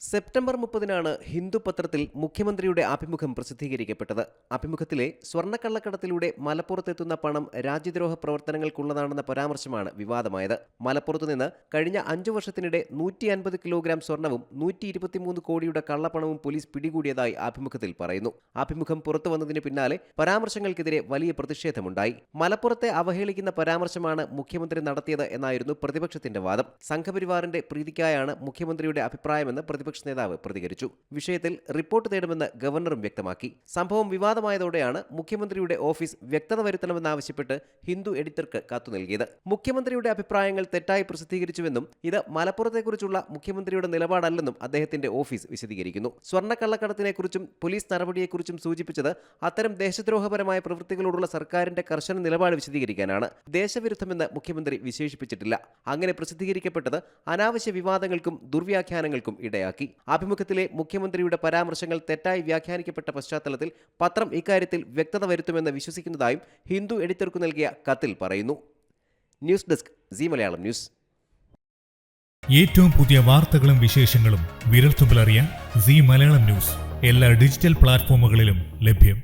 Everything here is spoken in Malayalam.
സെപ്റ്റംബർ മുപ്പതിനാണ് ഹിന്ദു പത്രത്തിൽ മുഖ്യമന്ത്രിയുടെ അഭിമുഖം പ്രസിദ്ധീകരിക്കപ്പെട്ടത്. അഭിമുഖത്തിലെ സ്വർണക്കള്ളക്കടത്തിലൂടെ മലപ്പുറത്തെത്തുന്ന പണം രാജ്യദ്രോഹ പ്രവർത്തനങ്ങൾക്കുള്ളതാണെന്ന പരാമർശമാണ് വിവാദമായത്. മലപ്പുറത്തു നിന്ന് കഴിഞ്ഞ അഞ്ചു വർഷത്തിനിടെ നൂറ്റി അൻപത് കിലോഗ്രാം സ്വർണവും നൂറ്റി ഇരുപത്തിമൂന്ന് കോടിയുടെ കള്ളപ്പണവും പോലീസ് പിടികൂടിയതായി അഭിമുഖത്തിൽ പറയുന്നു. അഭിമുഖം പുറത്തു വന്നതിന് പിന്നാലെ പരാമർശങ്ങൾക്കെതിരെ വലിയ പ്രതിഷേധമുണ്ടായി. മലപ്പുറത്തെ അവഹേളിക്കുന്ന പരാമർശമാണ് മുഖ്യമന്ത്രി നടത്തിയത് എന്നായിരുന്നു പ്രതിപക്ഷത്തിന്റെ വാദം. സംഘപരിവാറിന്റെ പ്രീതിക്കായാണ് മുഖ്യമന്ത്രിയുടെ അഭിപ്രായമെന്ന് പ്രതിപക്ഷ നേതാവ് പ്രതികരിച്ചു. വിഷയത്തിൽ റിപ്പോർട്ട് തേടുമെന്ന് ഗവർണറും വ്യക്തമാക്കി. സംഭവം വിവാദമായതോടെയാണ് മുഖ്യമന്ത്രിയുടെ ഓഫീസ് വ്യക്തത വരുത്തണമെന്നാവശ്യപ്പെട്ട് ഹിന്ദു എഡിറ്റർക്ക് കത്തു നൽകിയത്. മുഖ്യമന്ത്രിയുടെ അഭിപ്രായങ്ങൾ തെറ്റായി പ്രസിദ്ധീകരിച്ചുവെന്നും ഇത് മലപ്പുറത്തെക്കുറിച്ചുള്ള മുഖ്യമന്ത്രിയുടെ നിലപാടല്ലെന്നും അദ്ദേഹത്തിന്റെ ഓഫീസ് വിശദീകരിക്കുന്നു. സ്വർണക്കള്ളക്കടത്തിനെക്കുറിച്ചും പോലീസ് നടപടിയെക്കുറിച്ചും സൂചിപ്പിച്ചത് അത്തരം ദേശദ്രോഹപരമായ പ്രവൃത്തികളോടുള്ള സർക്കാരിന്റെ കർശന നിലപാട് വിശദീകരിക്കാനാണ്. ദേശവിരുദ്ധമെന്ന് മുഖ്യമന്ത്രി വിശേഷിപ്പിച്ചിട്ടില്ല. അങ്ങനെ പ്രസിദ്ധീകരിക്കപ്പെട്ടത് അനാവശ്യ വിവാദങ്ങൾക്കും ദുർവ്യാഖ്യാനങ്ങൾക്കും ഇടയാക്കി. അഭിമുഖത്തിലെ മുഖ്യമന്ത്രിയുടെ പരാമർശങ്ങൾ തെറ്റായി വ്യാഖ്യാനിക്കപ്പെട്ട പശ്ചാത്തലത്തിൽ പത്രം ഇക്കാര്യത്തിൽ വ്യക്തത വരുത്തുമെന്ന് വിശ്വസിക്കുന്നതായും ഹിന്ദു എഡിറ്റർക്ക് നൽകിയ കത്തിൽ പറയുന്നു. News desk C Malayalam news. ഏറ്റവും പുതിയ വാർത്തകളും വിശേഷങ്ങളും വിരൽത്തുമ്പിലറിയാൻ സി മലയാളം ന്യൂസ്. എല്ലാ ഡിജിറ്റൽ പ്ലാറ്റ്ഫോമുകളിലും ലഭ്യം.